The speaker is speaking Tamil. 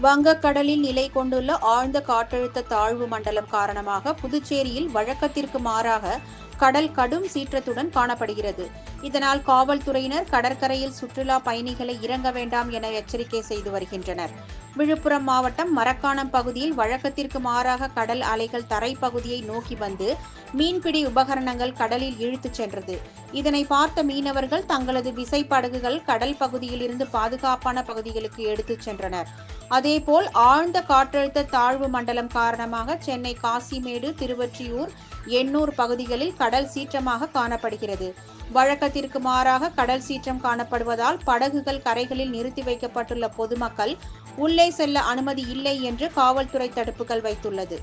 வங்கக்கடலில் நிலை கொண்டுள்ள ஆழ்ந்த காற்றழுத்த தாழ்வு மண்டலம் காரணமாக புதுச்சேரியில் வழக்கத்திற்கு மாறாக கடல் கடும் சீற்றத்துடன் காணப்படுகிறது. இதனால் காவல்துறையினர் கடற்கரையில் சுற்றுலா பயணிகளை இறங்க வேண்டாம் என எச்சரிக்கை செய்து வருகின்றனர். விழுப்புரம் மாவட்டம் மரக்காணம் பகுதியில் வழக்கத்திற்கு மாறாக கடல் அலைகள் தரைப்பகுதியை நோக்கி வந்து மீன்பிடி உபகரணங்கள் கடலில் இழுத்துச் சென்றது. இதனை பார்த்த மீனவர்கள் தங்களது விசைப்படகுகள் கடல் பகுதியிலிருந்து பாதுகாப்பான பகுதிகளுக்கு எடுத்துச் சென்றனர். அதேபோல் ஆழ்ந்த காற்றழுத்த தாழ்வு மண்டலம் காரணமாக சென்னை காசிமேடு திருவொற்றியூர் எண்ணூர் பகுதிகளில் கடல் கடல் சீற்றமாக காணப்படுகிறது. வழக்கத்திற்கு மாறாக கடல் சீற்றம் காணப்படுவதால் படகுகள் கரைகளில் நிறுத்தி வைக்கப்பட்டுள்ள பொதுமக்கள் உள்ளே செல்ல அனுமதி இல்லை என்று காவல்துறை தடுப்புகள் வைத்துள்ளது.